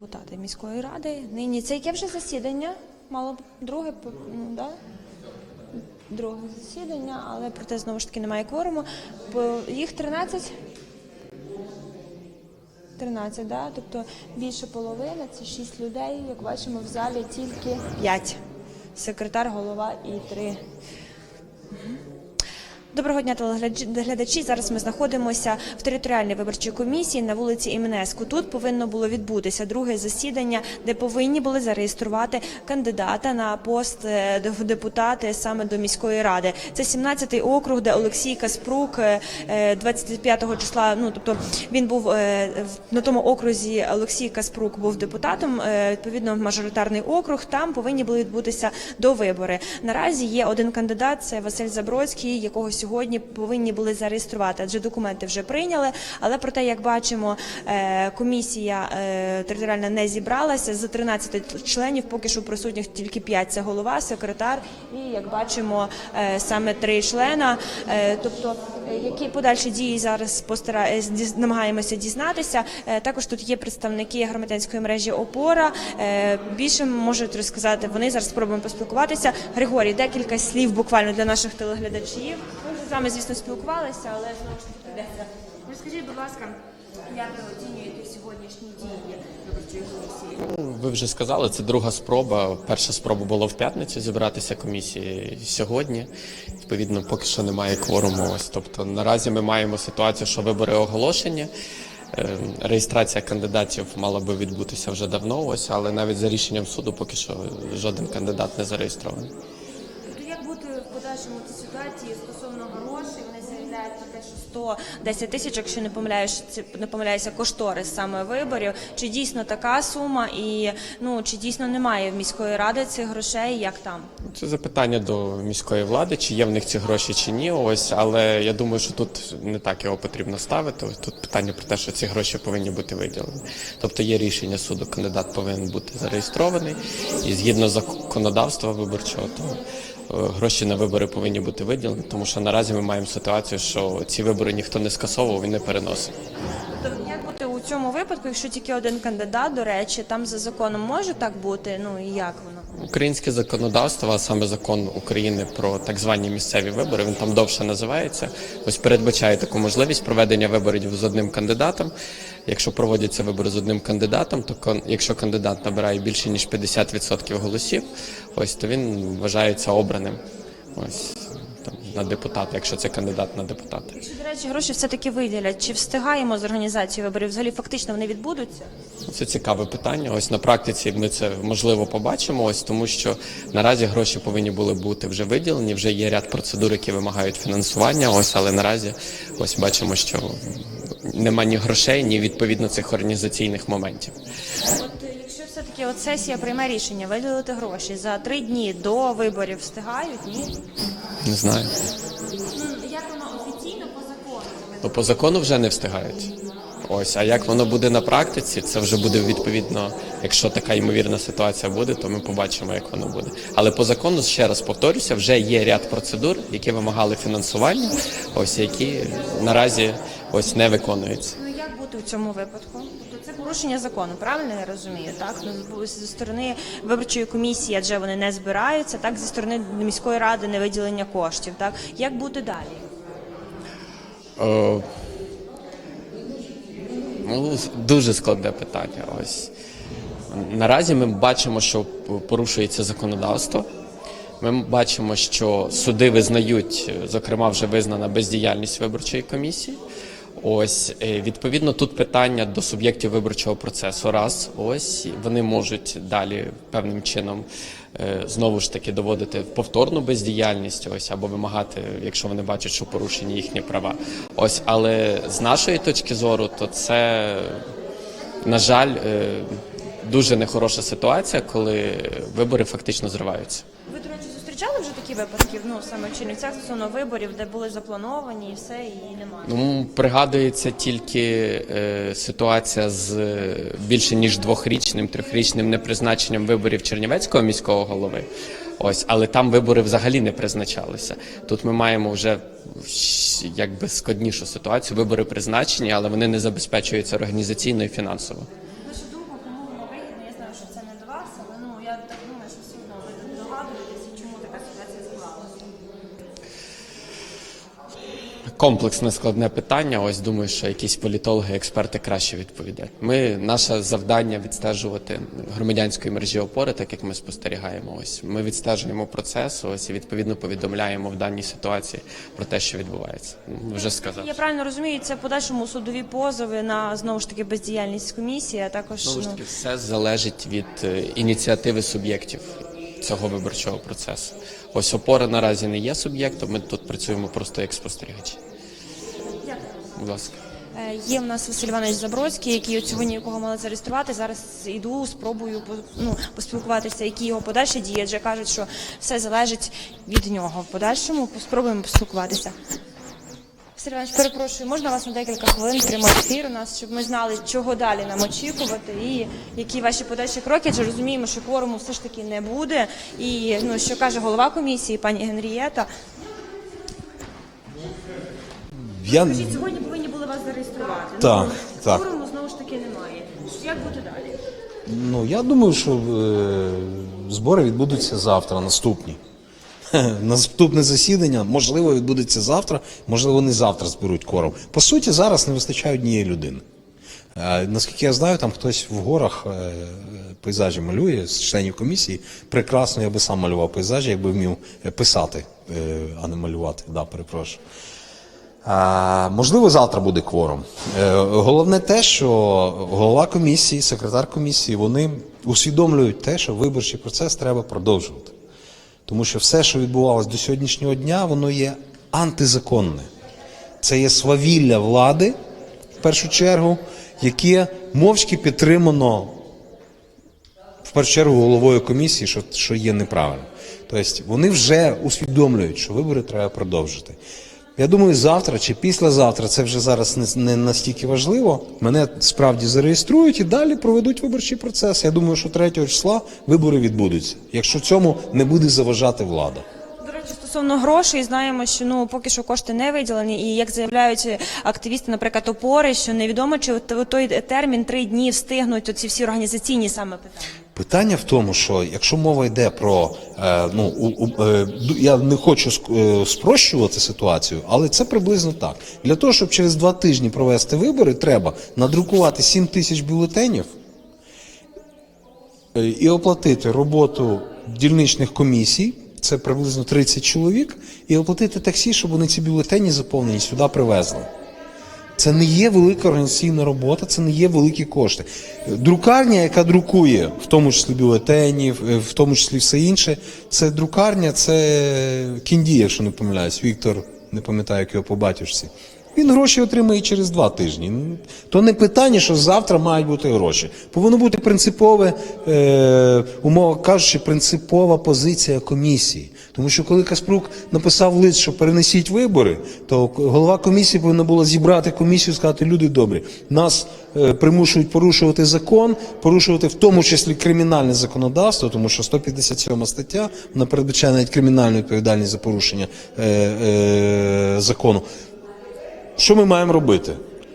Депутати міської ради. Нині це яке вже засідання? Мало б друге, ну, да? друге засідання, але проте знову ж таки немає кворуму. Їх 13? 13, да? тобто більше половини, це 6 людей. Як бачимо, в залі тільки 5. Секретар, голова і 3 Доброго дня, телеглядачі. Зараз ми знаходимося в територіальній виборчій комісії на вулиці Іменеску. Тут повинно було відбутися друге засідання, де повинні були зареєструвати кандидата на пост е, депутати саме до міської ради. Це 17-й округ, де Олексій Каспрук е, е, 25-го числа. Ну тобто він був е, на тому окрузі. Олексій Каспрук був депутатом. е, Відповідно, мажоритарний округ. Там повинні були відбутися до вибори. Наразі є один кандидат. Це Василь Забродський, якого сьогодні повинні були зареєструвати, адже документи вже прийняли. Але проте, як бачимо, е, комісія е, територіальна не зібралася з 13 членів. Поки що присутніх тільки 5 – Це голова, секретар і як бачимо, е, саме три члена. Тобто, які подальші дії зараз постара... намагаємося дізнатися. Також тут є представники громадянської мережі Опора. Більше можуть розказати. Вони зараз спробуємо поспілкуватися. Григорій, декілька слів буквально для наших телеглядачів. З вами, звісно, спілкувалися, але знову ж таки прийдеться. Розкажіть, будь ласка, як ви оцінюєте сьогоднішні дії виборчої комісії? Ну, Ви вже сказали, це друга спроба. Перша спроба була в п'ятницю зібратися комісії сьогодні. Відповідно, поки що немає кворуму. Ось тобто наразі ми маємо ситуацію, що вибори оголошені. Е, Реєстрація кандидатів мала би відбутися вже давно, ось, але навіть за рішенням суду поки що жоден кандидат не зареєстрований. Бути в подальшому ситуації стосовно грошей? Вони заявляють про те, що 110 тисяч, якщо не помиляюсь, не помиляюся, кошторис саме виборів. Чи дійсно така сума, і ну чи дійсно немає в міської ради цих грошей? Як там? Це запитання до міської влади, чи є в них ці гроші чи ні. Ось, але я думаю, що тут не так його потрібно ставити. Тут питання про те, що ці гроші повинні бути виділені. Тобто є рішення суду, кандидат повинен бути зареєстрований, і згідно законодавства виборчого, то гроші на вибори повинні бути виділені, тому що наразі ми маємо ситуацію, що ці вибори ніхто не скасовував і не переносив. Тобто як бути у цьому випадку, якщо тільки один кандидат, до речі, там за законом може так бути? Ну і як воно? Українське законодавство, а саме закон України про так звані місцеві вибори, він там довше називається. Ось передбачає таку можливість проведення виборів з одним кандидатом. Якщо проводяться вибори з одним кандидатом, то якщо кандидат набирає більше ніж 50% голосів, ось то він вважається обраним. Ось на депутата, якщо це кандидат на депутата. Якщо, до речі, гроші все-таки виділять, чи встигаємо з організацією виборів? Взагалі фактично вони відбудуться? Це цікаве питання. Ось на практиці ми це можливо побачимо. Ось тому, що наразі гроші повинні були бути вже виділені. Вже є ряд процедур, які вимагають фінансування. Ось, але наразі ось бачимо, що нема ні грошей, ні відповідно цих організаційних моментів. Е, все-таки от сесія прийме рішення виділити гроші за три дні до виборів, встигають? Ні? Не знаю. Як воно офіційно по закону? Ну, по закону вже не встигають. Ось, а як воно буде на практиці, це вже буде відповідно. Якщо така ймовірна ситуація буде, то ми побачимо, як воно буде. Але по закону ще раз повторюся, вже є ряд процедур, які вимагали фінансування, ось які наразі ось не виконуються. Ну як бути у цьому випадку? Це порушення закону, правильно я розумію? Так ну зі сторони виборчої комісії, адже вони не збираються, так зі сторони міської ради не виділення коштів. Так як бути далі? Ну, дуже складне питання. Ось наразі ми бачимо, що порушується законодавство. Ми бачимо, що суди визнають, зокрема, вже визнана бездіяльність виборчої комісії. Ось е, відповідно тут питання до суб'єктів виборчого процесу. Раз ось вони можуть далі певним чином е, знову ж таки доводити повторну бездіяльність, ось або вимагати, якщо вони бачать, що порушені їхні права. Ось, але з нашої точки зору, то це на жаль е, дуже нехороша ситуація, коли вибори фактично зриваються. Ви, до речі, зустрічали вже такі випадки? Ну саме в Чернівцях стосовно виборів, де були заплановані і все, і немає. Ну, пригадується тільки е, ситуація з е, більше ніж двохрічним, трьохрічним непризначенням виборів Чернівецького міського голови. Ось, але там вибори взагалі не призначалися. Тут ми маємо вже якби складнішу ситуацію. Вибори призначені, але вони не забезпечуються організаційно і фінансово. Ваша думка, кому але ну я так думаю, що все одно ви догадуєтеся, чому така ситуація склалася. Комплексне складне питання. Ось думаю, що якісь політологи, експерти краще відповідають. Ми наше завдання відстежувати громадянської мережі опори, так як ми спостерігаємо. Ось ми відстежуємо процес. Ось і відповідно повідомляємо в даній ситуації про те, що відбувається. Ну, Вже сказав. Я правильно розумію, це подальшому судові позови на знову ж таки бездіяльність комісії, а також Знову ж ну, все залежить від е, ініціативи суб'єктів цього виборчого процесу. Ось опора наразі не є суб'єктом. Ми тут працюємо просто як спостерігачі. Будь ласка. Е, Є в нас Василь Іванович Забродський, який от сьогодні якого мали зареєструвати. Зараз іду, спробую ну, поспілкуватися, які його подальші дії. Адже кажуть, що все залежить від нього. В подальшому спробуємо поспілкуватися. Василь Іванович, перепрошую, можна вас на декілька хвилин прямий ефір у нас, щоб ми знали, чого далі нам очікувати і які ваші подальші кроки. Адже розуміємо, що кворуму все ж таки не буде. І ну що каже голова комісії, пані Генрієта. Я Скажіть, сьогодні зареєструвати. Так, ну, так. Кворуму знову ж таки немає. Як бути далі? ну я думаю, що е, збори відбудуться завтра, наступні. Наступне засідання, можливо, відбудеться завтра, можливо, вони завтра зберуть кором. По суті, зараз не вистачає однієї людини. Е, наскільки я знаю, там хтось в горах е, пейзажі малює з членів комісії. Прекрасно, я би сам малював пейзажі, якби вмів е, писати, е, а не малювати. Да, перепрошую. А, можливо, завтра буде кворум. Е, головне те, що голова комісії, секретар комісії, вони усвідомлюють те, що виборчий процес треба продовжувати. Тому що все, що відбувалося до сьогоднішнього дня, воно є антизаконне. Це є свавілля влади, в першу чергу, яке мовчки підтримано в першу чергу головою комісії, що, що є неправильно. Тобто вони вже усвідомлюють, що вибори треба продовжити. Я думаю, завтра чи післязавтра, це вже зараз не, настільки важливо. Мене справді зареєструють і далі проведуть виборчий процес. Я думаю, що 3 числа вибори відбудуться, якщо цьому не буде заважати влада. Стосовно грошей, знаємо, що ну поки що кошти не виділені, і як заявляють активісти, наприклад, опори, що невідомо, чи от той термін три дні встигнуть оці всі організаційні саме питання. Питання в тому, що якщо мова йде про е, ну е, я не хочу е, спрощувати ситуацію, але це приблизно так. Для того, щоб через два тижні провести вибори, треба надрукувати 7 тисяч бюлетенів і оплатити роботу дільничних комісій. Це приблизно 30 чоловік, і оплатити таксі, щоб вони ці бюлетені заповнені сюди привезли. Це не є велика організаційна робота, це не є великі кошти. Друкарня, яка друкує, в тому числі бюлетенів, е, в тому числі все інше, це друкарня, це кінді, якщо не помиляюсь, Віктор, не пам'ятаю, як його по батюшці. Він гроші отримає через два тижні. То не питання, що завтра мають бути гроші. Повинно бути принципове, е, умова кажучи, принципова позиція комісії. Тому що коли Каспрук написав лист, що перенесіть вибори, то голова комісії повинна була зібрати комісію і сказати, люди добрі, нас е, примушують порушувати закон, порушувати в тому числі кримінальне законодавство, тому що 157 стаття вона передбачає навіть кримінальну відповідальність за порушення е, е, закону. Що ми маємо робити?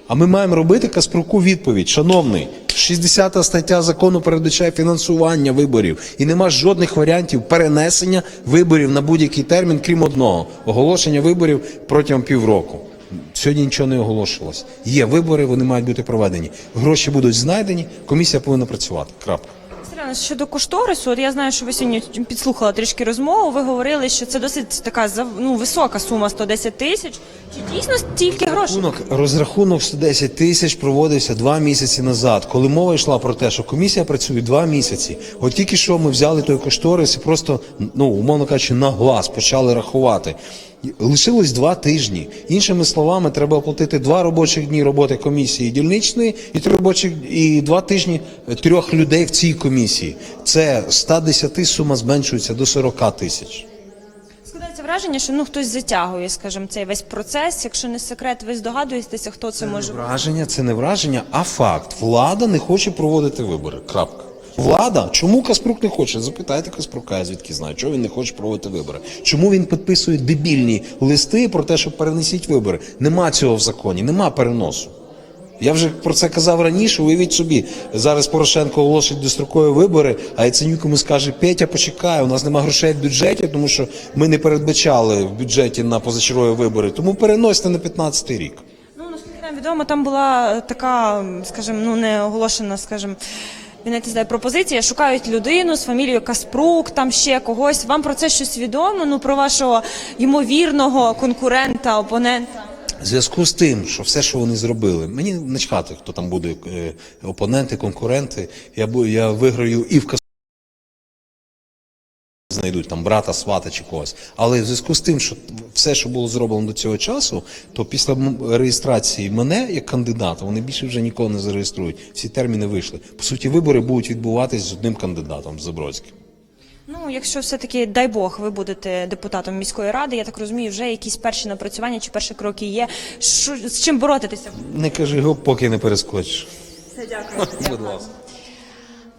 А ми маємо робити Каспруку відповідь. Шановний, 60 стаття закону передбачає фінансування виборів, і нема жодних варіантів перенесення виборів на будь-який термін, крім одного оголошення виборів протягом півроку. Сьогодні нічого не оголошувалось. Є вибори, вони мають бути проведені. Гроші будуть знайдені, комісія повинна працювати. Крапка. Іванович, щодо кошторису, от я знаю, що ви сьогодні підслухала трішки розмову. Ви говорили, що це досить така ну, висока сума 110 тисяч. Чи дійсно стільки грошей? Розрахунок, розрахунок 110 тисяч проводився два місяці назад, коли мова йшла про те, що комісія працює два місяці. От тільки що ми взяли той кошторис і просто, ну умовно кажучи, на глаз почали рахувати. Лишилось два тижні. Іншими словами, треба оплатити два робочих дні роботи комісії дільничної і три робочих і два тижні е, трьох людей в цій комісії. Це з 110 сума зменшується до 40 тисяч. Складається враження, що ну хтось затягує, скажімо, цей весь процес. Якщо не секрет, ви здогадуєтеся, хто це може бути? Враження це не враження, а факт. Влада не хоче проводити вибори. Крапка. Влада, чому Каспрук не хоче? Запитайте Каспрука, я звідки знаю, чого він не хоче проводити вибори. Чому він підписує дебільні листи про те, що перенесіть вибори? Нема цього в законі, нема переносу. Я вже про це казав раніше. Уявіть собі, зараз Порошенко оголосить дострокові вибори, а Яценюк йому скаже: Петя, почекай, у нас нема грошей в бюджеті, тому що ми не передбачали в бюджеті на позачергові вибори. Тому переносьте на 15 рік. Ну, наскільки нам відомо, там була така, скажімо, ну не оголошена, скажімо, я навіть не пропозиція. Шукають людину з фамілією Каспрук, там ще когось. Вам про це щось відомо? Ну про вашого ймовірного конкурента, опонента? В зв'язку з тим, що все, що вони зробили, мені начхати, хто там буде е, опоненти, конкуренти. Я я виграю і в кас... знайдуть там брата, свата чи когось. Але в зв'язку з тим, що все, що було зроблено до цього часу, то після реєстрації мене як кандидата, вони більше вже нікого не зареєструють. Всі терміни вийшли. По суті, вибори будуть відбуватись з одним кандидатом з Забродським. Ну, якщо все-таки, дай Бог, ви будете депутатом міської ради, я так розумію, вже якісь перші напрацювання чи перші кроки є. Що, з чим боротитися? Не кажи гоп, поки не перескочиш. Все, дякую. Будь ласка.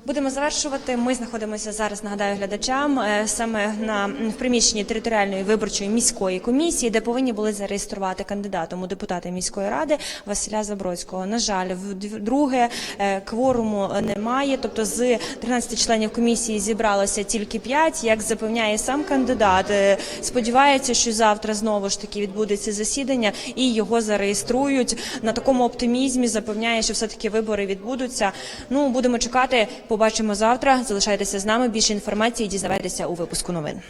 Будемо завершувати. Ми знаходимося зараз. Нагадаю глядачам е, саме на в приміщенні територіальної виборчої міської комісії, де повинні були зареєструвати кандидатом у депутати міської ради Василя Забродського. На жаль, вдруге е, кворуму немає. Тобто з 13 членів комісії зібралося тільки 5. Як запевняє сам кандидат, е, сподівається, що завтра знову ж таки відбудеться засідання і його зареєструють. На такому оптимізмі запевняє, що все таки вибори відбудуться. Ну будемо чекати. Побачимо завтра. Залишайтеся з нами. Більше інформації дізнавайтеся у випуску новин.